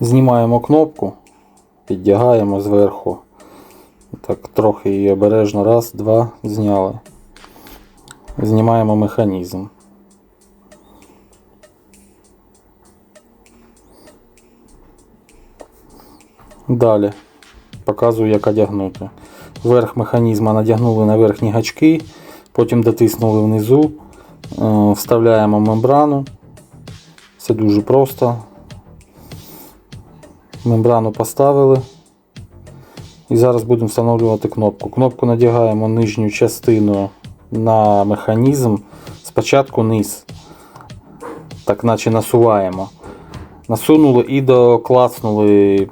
Знімаємо кнопку, піддягаємо зверху. Так, трохи її обережно. Раз, два, зняли. Знімаємо механізм. Далі показую, як одягнути. Верх механізма надягнули на верхні гачки, потім дотиснули внизу, е, вставляємо мембрану. Це дуже просто. Мембрану поставили. І зараз будемо встановлювати кнопку. Кнопку надягаємо нижню частину на механізм. Спочатку низ. Так наче насуваємо. Насунули і доклацнули